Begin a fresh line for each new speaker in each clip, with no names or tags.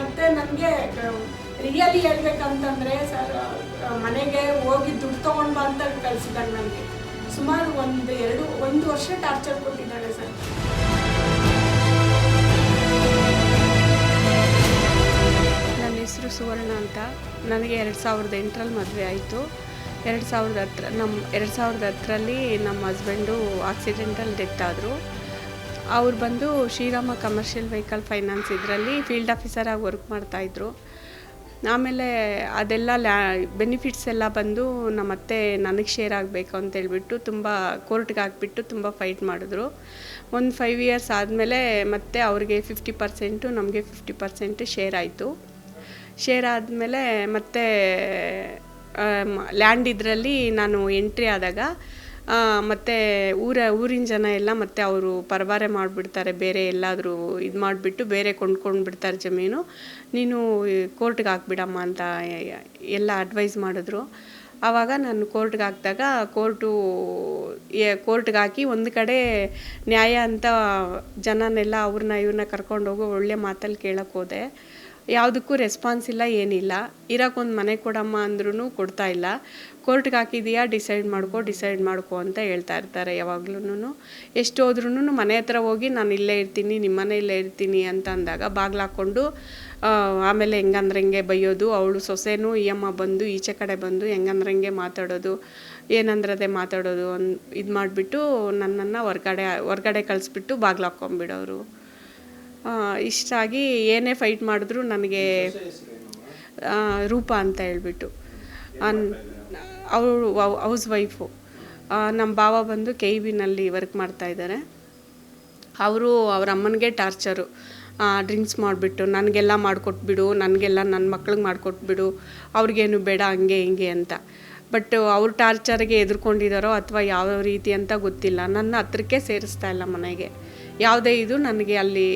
ಮತ್ತೆ ನನಗೆ really ಹೇಳ್ಬೇಕಂತಂದ್ರೆ sir ಮನೆಗೆ ಹೋಗಿ ದುಡ್ಡು ತಗೊಂಡ್ ಅಂತ ಕಳಿಸಿದ್ದಾಳೆ ನನಗೆ ಸುಮಾರು ಒಂದು ಎರಡು, ಒಂದು ವರ್ಷ ಟಾರ್ಚರ್ ಕೊಟ್ಟಿದ್ದಾಳೆ ಸರ್.
ನನ್ನ ಹೆಸರು ಸುವರ್ಣ ಅಂತ. ನನಗೆ ಎರಡು ಸಾವಿರದ ಎಂಟರಲ್ಲಿ ಮದುವೆ ಆಯಿತು. ಎರಡು ಸಾವಿರದ ಹತ್ರ, ನಮ್ಮ, ಎರಡು ಸಾವಿರದ ಹತ್ತರಲ್ಲಿ ನಮ್ಮ ಹಸ್ಬೆಂಡು ಆಕ್ಸಿಡೆಂಟಲ್ಲಿ ಡೆತ್ ಆದರು. ಅವ್ರು ಬಂದು ಶ್ರೀರಾಮ ಕಮರ್ಷಿಯಲ್ ವೆಹಿಕಲ್ ಫೈನಾನ್ಸ್ ಇದರಲ್ಲಿ ಫೀಲ್ಡ್ ಆಫೀಸರಾಗಿ ವರ್ಕ್ ಮಾಡ್ತಾಯಿದ್ರು ಆಮೇಲೆ ಅದೆಲ್ಲ ಲ್ಯಾ, ಬೆನಿಫಿಟ್ಸ್ ಎಲ್ಲ ಬಂದು ನಮ್ಮ ಅತ್ತೆ ನನಗೆ ಶೇರ್ ಆಗಬೇಕು ಅಂತ ಹೇಳ್ಬಿಟ್ಟು ತುಂಬ ಕೋರ್ಟ್ಗೆ ಹಾಕ್ಬಿಟ್ಟು ತುಂಬ ಫೈಟ್ ಮಾಡಿದ್ರು. ಒಂದು ಫೈವ್ ಇಯರ್ಸ್ ಆದಮೇಲೆ ಮತ್ತೆ ಅವ್ರಿಗೆ ಫಿಫ್ಟಿ ಪರ್ಸೆಂಟು ನಮಗೆ ಫಿಫ್ಟಿ ಪರ್ಸೆಂಟ್ ಶೇರ್ ಆಯಿತು. ಶೇರ್ ಆದಮೇಲೆ ಮತ್ತೆ ಲ್ಯಾಂಡ್ ಇದರಲ್ಲಿ ನಾನು ಎಂಟ್ರಿ ಆದಾಗ ಮತ್ತೆ ಊರ, ಊರಿನ ಜನ ಎಲ್ಲ ಮತ್ತು ಅವರು ಪರಭಾರೆ ಮಾಡಿಬಿಡ್ತಾರೆ, ಬೇರೆ ಎಲ್ಲಾದರೂ ಇದು ಮಾಡಿಬಿಟ್ಟು ಬೇರೆ ಕೊಂಡ್ಕೊಂಡು ಬಿಡ್ತಾರೆ ಜಮೀನು. ನೀನು ಕೋರ್ಟ್ಗೆ ಹಾಕ್ಬಿಡಮ್ಮ ಅಂತ ಎಲ್ಲ ಅಡ್ವೈಸ್ ಮಾಡಿದ್ರು. ಆವಾಗ ನಾನು ಕೋರ್ಟ್ಗೆ ಹಾಕಿದಾಗ ಕೋರ್ಟು ಕೋರ್ಟ್ಗೆ ಹಾಕಿ ಒಂದು ಕಡೆ ನ್ಯಾಯ ಅಂತ ಜನನೆಲ್ಲ ಅವ್ರನ್ನ ಇವ್ರನ್ನ ಕರ್ಕೊಂಡು ಹೋಗೋ ಒಳ್ಳೆ ಮಾತಲ್ಲಿ ಕೇಳಕ್ಕೆ ಹೋದೆ. ಯಾವುದಕ್ಕೂ ರೆಸ್ಪಾನ್ಸ್ ಇಲ್ಲ ಏನಿಲ್ಲ. ಇರೋಕ್ಕೊಂದು ಮನೆ ಕೊಡಮ್ಮ ಅಂದ್ರೂ ಕೊಡ್ತಾ ಇಲ್ಲ. ಕೋರ್ಟ್ಗೆ ಹಾಕಿದೀಯಾ ಡಿಸೈಡ್ ಮಾಡ್ಕೊ ಡಿಸೈಡ್ ಮಾಡ್ಕೊ ಅಂತ ಹೇಳ್ತಾ ಇರ್ತಾರೆ ಯಾವಾಗ್ಲೂ ಎಷ್ಟು ಹೋದ್ರೂ ಮನೆ ಹತ್ರ ಹೋಗಿ ನಾನು ಇಲ್ಲೇ ಇರ್ತೀನಿ ನಿಮ್ಮ ಮನೆ ಇಲ್ಲೇ ಇರ್ತೀನಿ ಅಂತ ಅಂದಾಗ ಬಾಗ್ಲು ಹಾಕ್ಕೊಂಡು ಆಮೇಲೆ ಹೆಂಗಂದ್ರೆ ಹೆಂಗೆ ಬೈಯೋದು ಅವಳು ಸೊಸೆನೂ ಈ ಅಮ್ಮ ಬಂದು ಈಚೆ ಕಡೆ ಬಂದು ಹೆಂಗಂದ್ರೆ ಹೆಂಗೆ ಮಾತಾಡೋದು ಏನಂದ್ರದೇ ಮಾತಾಡೋದು ಅನ್ ಇದು ಮಾಡಿಬಿಟ್ಟು ನನ್ನನ್ನು ಹೊರ್ಗಡೆ ಹೊರ್ಗಡೆ ಕಳಿಸ್ಬಿಟ್ಟು ಬಾಗ್ಲು ಹಾಕ್ಕೊಂಬಿಡೋರು. ಆ, ಇಷ್ಟಾಗಿ ಏನೇ ಫೈಟ್ ಮಾಡಿದ್ರು ನನಗೆ ರೂಪ ಅಂತ ಹೇಳ್ಬಿಟ್ಟು. ಅವರು ಹೌಸ್ ವೈಫು. ನಮ್ಮ ಭಾವ ಬಂದು ಕೆ ಇ ಬಿನಲ್ಲಿ ವರ್ಕ್ ಮಾಡ್ತಾಯಿದ್ದಾರೆ ಅವರು ಅವ್ರ ಅಮ್ಮನಿಗೆ ಟಾರ್ಚರು ಡ್ರಿಂಕ್ಸ್ ಮಾಡಿಬಿಟ್ಟು, ನನಗೆಲ್ಲ ಮಾಡಿಕೊಟ್ಬಿಡು, ನನಗೆಲ್ಲ ನನ್ನ ಮಕ್ಳಿಗೆ ಮಾಡಿಕೊಟ್ಬಿಡು, ಅವ್ರಿಗೇನು ಬೇಡ, ಹಂಗೆ, ಹಿಂಗೆ ಅಂತ. ಬಟ್ ಅವ್ರ ಟಾರ್ಚರ್ಗೆ ಎದುರ್ಕೊಂಡಿದ್ದಾರೋ ಅಥವಾ ಯಾವ ರೀತಿ ಅಂತ ಗೊತ್ತಿಲ್ಲ. ನನ್ನ ಹತ್ರಕ್ಕೆ ಸೇರಿಸ್ತಾ ಇಲ್ಲ ಮನೆಗೆ. ಯಾವುದೇ ಇದು ನನಗೆ ಅಲ್ಲಿ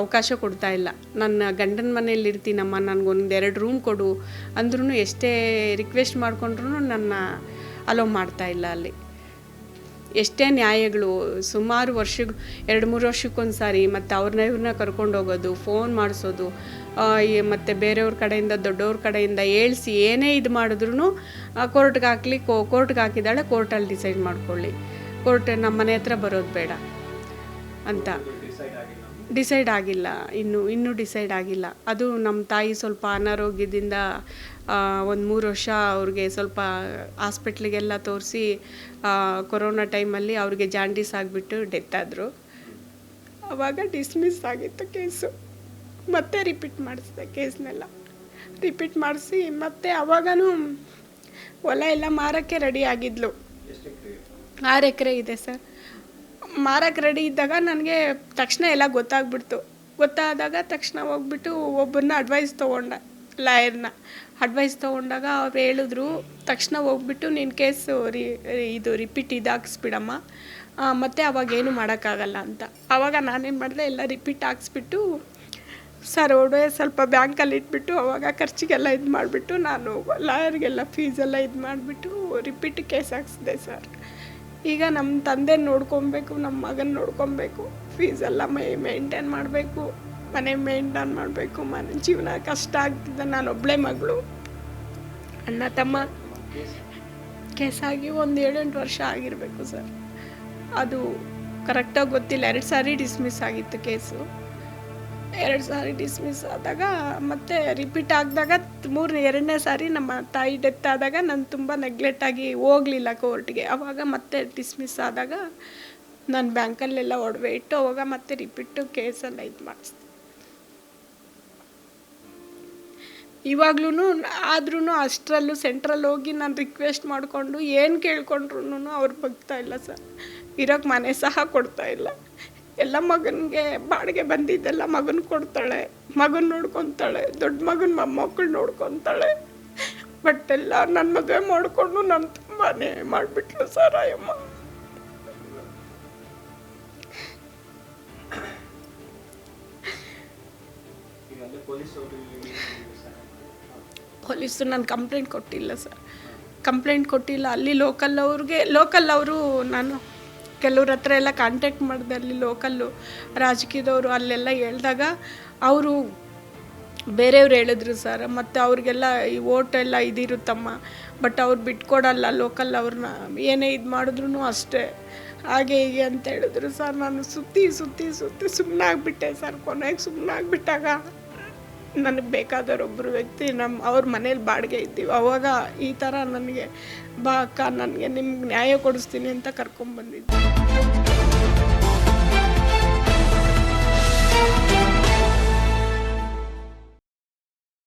ಅವಕಾಶ ಕೊಡ್ತಾ ಇಲ್ಲ. ನನ್ನ ಗಂಡನ ಮನೆಯಲ್ಲಿ ಇರ್ತೀನಮ್ಮ ನನಗೊಂದು ಎರಡು ರೂಮ್ ಕೊಡು ಅಂದ್ರೂ ಎಷ್ಟೇ ರಿಕ್ವೆಸ್ಟ್ ಮಾಡಿಕೊಂಡ್ರೂ ನನ್ನ ಅಲೋ ಮಾಡ್ತಾ ಇಲ್ಲ ಅಲ್ಲಿ. ಎಷ್ಟೇ ನ್ಯಾಯಗಳು, ಸುಮಾರು ವರ್ಷಗಳು ಎರಡು ಮೂರು ವರ್ಷಕ್ಕೊಂದು ಸಾರಿ ಮತ್ತು ಅವ್ರನ್ನ ಇವ್ರನ್ನ ಕರ್ಕೊಂಡು ಹೋಗೋದು ಫೋನ್ ಮಾಡಿಸೋದು ಮತ್ತು ಬೇರೆಯವ್ರ ಕಡೆಯಿಂದ, ದೊಡ್ಡವ್ರ ಕಡೆಯಿಂದ ಹೇಳ್ಸಿ ಏನೇ ಇದು ಮಾಡಿದ್ರು ಕೋರ್ಟ್ಗೆ ಹಾಕ್ಲಿ ಕೋರ್ಟ್ಗೆ ಹಾಕಿದಾಳೆ ಕೋರ್ಟಲ್ಲಿ ಡಿಸೈಡ್ ಮಾಡ್ಕೊಳ್ಳಿ. ಕೋರ್ಟ್ ನಮ್ಮ ಮನೆ ಹತ್ರ ಬರೋದು ಬೇಡ. ಅಂತ. ಡಿಸೈಡ್ ಆಗಿಲ್ಲ. ಇನ್ನು, ಇನ್ನೂ ಡಿಸೈಡ್ ಆಗಿಲ್ಲ. ಅದು ನಮ್ಮ ತಾಯಿ ಸ್ವಲ್ಪ ಅನಾರೋಗ್ಯದಿಂದ ಒಂದು ಮೂರು ವರ್ಷ ಅವ್ರಿಗೆ ಸ್ವಲ್ಪ ಹಾಸ್ಪಿಟ್ಲಿಗೆಲ್ಲ ತೋರಿಸಿ ಕೊರೋನಾ ಟೈಮಲ್ಲಿ ಅವ್ರಿಗೆ ಜಾಂಡೀಸ್ ಆಗಿಬಿಟ್ಟು ಡೆತ್ ಆದರು. ಆವಾಗ ಡಿಸ್ಮಿಸ್ ಆಗಿತ್ತು ಕೇಸು. ಮತ್ತೆ ರಿಪೀಟ್ ಮಾಡಿಸಿದೆ ಕೇಸ್ನೆಲ್ಲ. ರಿಪೀಟ್ ಮಾಡಿಸಿ ಮತ್ತೆ ಅವಾಗನೂ ಹೊಲ ಎಲ್ಲ ಮಾರೋಕ್ಕೆ ರೆಡಿ ಆಗಿದ್ಲು. ಆರು ಎಕರೆ ಇದೆ ಸರ್. ಮಾರಕ್ಕೆ ರೆಡಿ ಇದ್ದಾಗ ನನಗೆ ತಕ್ಷಣ ಎಲ್ಲ ಗೊತ್ತಾಗ್ಬಿಡ್ತು. ಗೊತ್ತಾದಾಗ ತಕ್ಷಣ ಹೋಗ್ಬಿಟ್ಟು ಒಬ್ಬರನ್ನ ಅಡ್ವೈಸ್ ತೊಗೊಂಡೆ, ಲಾಯರ್ನ. ಅಡ್ವೈಸ್ ತೊಗೊಂಡಾಗ ಅವ್ರು ಹೇಳಿದ್ರು, ತಕ್ಷಣ ಹೋಗ್ಬಿಟ್ಟು ನಿನ್ನ ಕೇಸು ರಿ ಇದು ರಿಪೀಟ್ ಇದಾಕ್ಸ್ಬಿಡಮ್ಮ ಮತ್ತು ಅವಾಗ ಏನು ಮಾಡೋಕ್ಕಾಗಲ್ಲ ಅಂತ. ಆವಾಗ ನಾನೇನು ಮಾಡಿದೆ, ಎಲ್ಲ ರಿಪೀಟ್ ಹಾಕ್ಸ್ಬಿಟ್ಟು, ಸರ್ ಒಡವೆ ಸ್ವಲ್ಪ ಬ್ಯಾಂಕಲ್ಲಿ ಇಟ್ಬಿಟ್ಟು ಅವಾಗ ಖರ್ಚಿಗೆಲ್ಲ ಇದು ಮಾಡಿಬಿಟ್ಟು ನಾನು ಲಾಯರ್ಗೆಲ್ಲ ಫೀಸೆಲ್ಲ ಇದು ಮಾಡಿಬಿಟ್ಟು ರಿಪೀಟ್ ಕೇಸ್ ಹಾಕ್ಸಿದೆ ಸರ್. ಈಗ ನಮ್ಮ ತಂದೆ ನೋಡ್ಕೊಬೇಕು ನಮ್ಮ ಮಗನ ನೋಡ್ಕೊಬೇಕು ಫೀಸೆಲ್ಲ ಮೈ ಮೇಂಟೈನ್ ಮಾಡಬೇಕು, ಮನೆ ಮೇಂಟೈನ್ ಮಾಡಬೇಕು, ಮನೆ ಜೀವನ ಕಷ್ಟ ನಾನು ಒಬ್ಬಳೇ ಮಗಳು. ಅಣ್ಣ, ತಮ್ಮ, ಕೇಸಾಗಿ ಒಂದು ಏಳೆಂಟು ವರ್ಷ ಆಗಿರಬೇಕು ಸರ್. ಅದು ಕರೆಕ್ಟಾಗಿ ಗೊತ್ತಿಲ್ಲ. ಎರಡು ಸಾರಿ ಡಿಸ್ಮಿಸ್ ಆಗಿತ್ತು ಕೇಸು. ಎರಡು ಸಾರಿ ಡಿಸ್ಮಿಸ್ ಆದಾಗ ಮತ್ತೆ ರಿಪೀಟ್ ಆಗಿದಾಗ ಮೂರನೇ, ಎರಡನೇ ಸಾರಿ ನಮ್ಮ ತಾಯಿ ಡೆತ್ ಆದಾಗ ನಾನು ತುಂಬ ನೆಗ್ಲೆಕ್ಟ್ ಆಗಿ ಹೋಗಲಿಲ್ಲ ಕೋರ್ಟ್ಗೆ. ಆವಾಗ ಮತ್ತೆ ಡಿಸ್ಮಿಸ್ ಆದಾಗ ನಾನು ಬ್ಯಾಂಕಲ್ಲೆಲ್ಲ ಒಡವೆ ಇಟ್ಟು ಅವಾಗ ಮತ್ತೆ ರಿಪೀಟು ಕೇಸೆಲ್ಲ ಇದು ಮಾಡಿಸ್ತೀನಿ ಇವಾಗ್ಲೂ ಆದ್ರೂ ಅಷ್ಟರಲ್ಲೂ ಸೆಂಟ್ರಲ್ಲಿ ಹೋಗಿ ನಾನು ರಿಕ್ವೆಸ್ಟ್ ಮಾಡಿಕೊಂಡು ಏನು ಕೇಳ್ಕೊಂಡ್ರು ಅವ್ರು ಬಗ್ತಾ ಇಲ್ಲ ಸರ್. ಇರೋಕ್ಕೆ ಮನೆ ಸಹ ಕೊಡ್ತಾ ಇಲ್ಲ. ಎಲ್ಲ ಮಗನಿಗೆ ಬಾಡಿಗೆ ಬಂದಿದ್ದೆಲ್ಲ ಮಗನ ಕೊಡ್ತಾಳೆ. ಮಗನ ನೋಡ್ಕೊತಾಳೆ, ದೊಡ್ಡ ಮಗನ ಮೊಮ್ಮಕ್ಕಳು ನೋಡ್ಕೊತಾಳೆ. ಬಟ್ ಎಲ್ಲ ನನ್ನ ಮದುವೆ ಮಾಡಿಕೊಂಡು ನಾನು ತುಂಬಾ ಮಾಡಿಬಿಟ್ಲು ಸರ್ ಅಯ್ಯಮ್ಮ ಪೊಲೀಸು ನಾನು ಕಂಪ್ಲೇಂಟ್ ಕೊಟ್ಟಿಲ್ಲ ಸರ್. ಕಂಪ್ಲೇಂಟ್ ಕೊಟ್ಟಿಲ್ಲ, ಅಲ್ಲಿ ಲೋಕಲ್ ಅವ್ರಿಗೆ ಲೋಕಲ್ ಅವರು ನಾನು ಕೆಲವ್ರ ಹತ್ರ ಎಲ್ಲ ಕಾಂಟ್ಯಾಕ್ಟ್ ಮಾಡಿದೆ ಅಲ್ಲಿ ಲೋಕಲ್ಲು ರಾಜಕೀಯದವರು ಅಲ್ಲೆಲ್ಲ ಹೇಳಿದಾಗ ಅವರು ಬೇರೆಯವ್ರು ಹೇಳಿದ್ರು ಸರ್ ಮತ್ತು ಅವ್ರಿಗೆಲ್ಲ ಈ ಓಟ್ ಎಲ್ಲ ಇದಿರುತ್ತಮ್ಮ ಬಟ್ ಅವ್ರು ಬಿಟ್ಕೊಡಲ್ಲ ಲೋಕಲ್ ಅವ್ರನ್ನ ಏನೇ ಇದು ಮಾಡಿದ್ರು ಅಷ್ಟೇ. ಹಾಗೆ ಹೀಗೆ ಅಂತ ಹೇಳಿದ್ರು ಸರ್ ನಾನು ಸುತ್ತಿ ಸುತ್ತಿ ಸುತ್ತಿ ಸುಮ್ಮನಾಗ್ಬಿಟ್ಟೆ ಸರ್ ಕೊನೆಗೆ ಸುಮ್ಮನಾಗ್ಬಿಟ್ಟಾಗ ನನಗೆ ಬೇಕಾದವರೊಬ್ಬರು ವ್ಯಕ್ತಿ ನಮ್ಮ ಅವ್ರ ಮನೇಲಿ ಬಾಡಿಗೆ ಇದ್ದೀವಿ. ಅವಾಗ ಈ ಥರ ನನಗೆ, ಬಾ ಅಕ್ಕ, ನನಗೆ ನಿಮ್ಗೆ ನ್ಯಾಯ ಕೊಡಿಸ್ತೀನಿ ಅಂತ ಕರ್ಕೊಂಬಂದಿದ್ದೆ